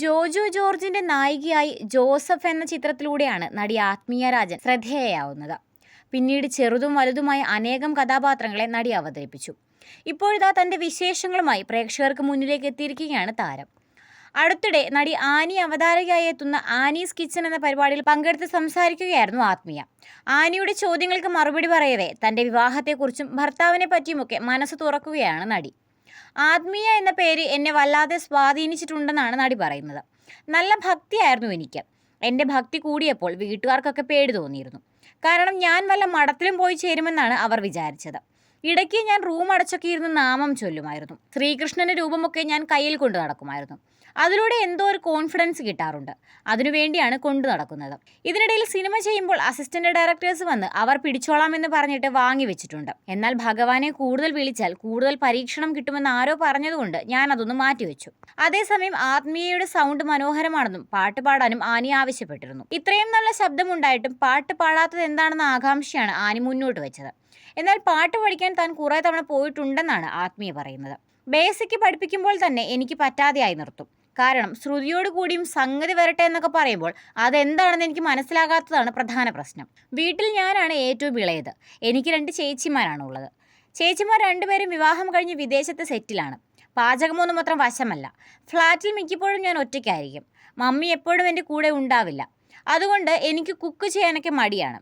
ജോജു ജോർജിന്റെ നായികയായി ജോസഫ് എന്ന ചിത്രത്തിലൂടെയാണ് നടി ആത്മീയ രാജൻ ശ്രദ്ധേയയാവുന്നത്. പിന്നീട് ചെറുതും വലുതുമായ അനേകം കഥാപാത്രങ്ങളെ നടി അവതരിപ്പിച്ചു. ഇപ്പോഴിതാ തന്റെ വിശേഷങ്ങളുമായി പ്രേക്ഷകർക്ക് മുന്നിലേക്ക് എത്തിയിരിക്കുകയാണ് താരം. അടുത്തിടെ നടി ആനി അവതാരകയായി എത്തുന്ന ആനീസ് കിച്ചൺ എന്ന പരിപാടിയിൽ പങ്കെടുത്ത് സംസാരിക്കുകയായിരുന്നു ആത്മീയ. ആനിയുടെ ചോദ്യങ്ങൾക്ക് മറുപടി പറയവേ തന്റെ വിവാഹത്തെക്കുറിച്ചും ഭർത്താവിനെ പറ്റിയുമൊക്കെ മനസ്സ് തുറക്കുകയാണ് നടി. ആത്മീയ എന്ന പേര് എന്നെ വല്ലാതെ സ്വാധീനിച്ചിട്ടുണ്ടെന്നാണ് നടി പറയുന്നത്. നല്ല ഭക്തിയായിരുന്നു എനിക്ക്. എന്റെ ഭക്തി കൂടിയപ്പോൾ വീട്ടുകാർക്കൊക്കെ പേടി തോന്നിയിരുന്നു. കാരണം ഞാൻ വല്ല മഠത്തിലും പോയി ചേരുമെന്നാണ് അവർ വിചാരിച്ചത്. ഇടയ്ക്ക് ഞാൻ റൂം അടച്ചൊക്കെ ഇരുന്ന് നാമം ചൊല്ലുമായിരുന്നു. ശ്രീകൃഷ്ണന്റെ രൂപമൊക്കെ ഞാൻ കയ്യിൽ കൊണ്ടു നടക്കുമായിരുന്നു. അതിലൂടെ എന്തോ ഒരു കോൺഫിഡൻസ് കിട്ടാറുണ്ട്. അതിനുവേണ്ടിയാണ് കൊണ്ടു നടക്കുന്നത്. ഇതിനിടയിൽ സിനിമ ചെയ്യുമ്പോൾ അസിസ്റ്റന്റ് ഡയറക്ടേഴ്സ് വന്ന് അവർ പിടിച്ചോളാം എന്ന് പറഞ്ഞിട്ട് വാങ്ങി വെച്ചിട്ടുണ്ട്. എന്നാൽ ഭഗവാനെ കൂടുതൽ വിളിച്ചാൽ കൂടുതൽ പരീക്ഷണം കിട്ടുമെന്ന് ആരോ പറഞ്ഞതുകൊണ്ട് ഞാൻ അതൊന്ന് മാറ്റിവെച്ചു അതേസമയം ആത്മീയയുടെ സൗണ്ട് മനോഹരമാണെന്നും പാട്ട് പാടാനും ആനി ആവശ്യപ്പെട്ടിരുന്നു. ഇത്രയും നല്ല ശബ്ദമുണ്ടായിട്ടും പാട്ട് പാടാത്തത് എന്താണെന്ന ആകാംക്ഷയാണ് ആനി മുന്നോട്ട് വെച്ചത്. എന്നാൽ പാട്ട് പഠിക്കാൻ താൻ കുറേ തവണ പോയിട്ടുണ്ടെന്നാണ് ആത്മീയ പറയുന്നത്. ബേസിക് പഠിപ്പിക്കുമ്പോൾ തന്നെ എനിക്ക് പറ്റാതെയായി നിർത്തും. കാരണം ശ്രുതിയോട് കൂടിയും സംഗതി വരട്ടെ എന്നൊക്കെ പറയുമ്പോൾ അതെന്താണെന്ന് എനിക്ക് മനസ്സിലാകാത്തതാണ് പ്രധാന പ്രശ്നം. വീട്ടിൽ ഞാനാണ് ഏറ്റവും ഇളയത്. എനിക്ക് രണ്ട് ചേച്ചിമാരാണ് ഉള്ളത് ചേച്ചിമാർ രണ്ടുപേരും വിവാഹം കഴിഞ്ഞ് വിദേശത്ത് സെറ്റിലാണ്. പാചകമൊന്നും മാത്രം വശമല്ല. ഫ്ലാറ്റിൽ മിക്കപ്പോഴും ഞാൻ ഒറ്റയ്ക്കായിരിക്കും. മമ്മി എപ്പോഴും എന്റെ കൂടെ ഉണ്ടാവില്ല. അതുകൊണ്ട് എനിക്ക് കുക്ക് ചെയ്യാനൊക്കെ മടിയാണ്.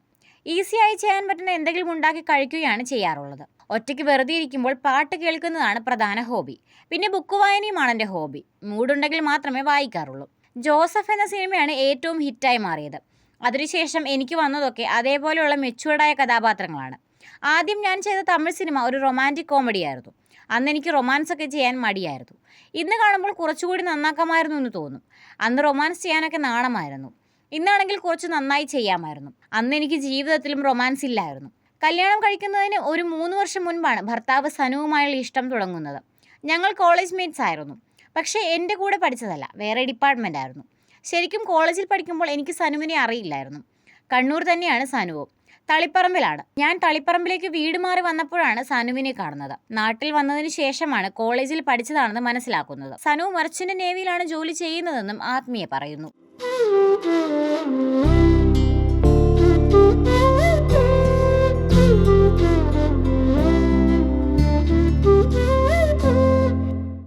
ഈസിയായി ചെയ്യാൻ പറ്റുന്ന എന്തെങ്കിലും ഉണ്ടാക്കി കഴിക്കുകയാണ് ചെയ്യാറുള്ളത്. ഒറ്റയ്ക്ക് വെറുതെ ഇരിക്കുമ്പോൾ പാട്ട് കേൾക്കുന്നതാണ് പ്രധാന ഹോബി. പിന്നെ ബുക്ക് വായനയുമാണ് എന്റെ ഹോബി. മൂഡുണ്ടെങ്കിൽ മാത്രമേ വായിക്കാറുള്ളൂ. ജോസഫ് എന്ന സിനിമയാണ് ഏറ്റവും ഹിറ്റായി മാറിയത്. അതിനുശേഷം എനിക്ക് വന്നതൊക്കെ അതേപോലെയുള്ള മെച്ചുവേർഡായ കഥാപാത്രങ്ങളാണ്. ആദ്യം ഞാൻ ചെയ്ത തമിഴ് സിനിമ ഒരു റൊമാന്റിക് കോമഡി ആയിരുന്നു അന്ന് എനിക്ക് റൊമാൻസ് ഒക്കെ ചെയ്യാൻ മടിയായിരുന്നു. ഇന്ന് കാണുമ്പോൾ കുറച്ചുകൂടി നന്നാക്കാമായിരുന്നു എന്ന് തോന്നും. അന്ന് റൊമാൻസ് ചെയ്യാനൊക്കെ നാണമായിരുന്നു. ഇന്നാണെങ്കിൽ കുറച്ച് നന്നായി ചെയ്യാമായിരുന്നു. അന്ന് എനിക്ക് ജീവിതത്തിലും റൊമാൻസ് ഇല്ലായിരുന്നു. കല്യാണം കഴിക്കുന്നതിന് ഒരു മൂന്ന് വർഷം മുൻപാണ് ഭർത്താവ് സനുവുമായുള്ള ഇഷ്ടം തുടങ്ങുന്നത്. ഞങ്ങൾ കോളേജ് മേറ്റ്സ് ആയിരുന്നു. പക്ഷേ എന്റെ കൂടെ പഠിച്ചതല്ല വേറെ ഡിപ്പാർട്ട്മെന്റ് ആയിരുന്നു. ശരിക്കും കോളേജിൽ പഠിക്കുമ്പോൾ എനിക്ക് സനുവിനെ അറിയില്ലായിരുന്നു. കണ്ണൂർ തന്നെയാണ് സനുവും. തളിപ്പറമ്പിലാണ്. ഞാൻ തളിപ്പറമ്പിലേക്ക് വീട് മാറി വന്നപ്പോഴാണ് സനുവിനെ കാണുന്നത്. നാട്ടിൽ വന്നതിന് ശേഷമാണ് കോളേജിൽ പഠിച്ചതാണെന്ന് മനസ്സിലാക്കുന്നത്. സനു മർച്ചന്റ് നേവിയിലാണ് ജോലി ചെയ്യുന്നതെന്നും ആത്മീയ പറയുന്നു. Mm-hmm.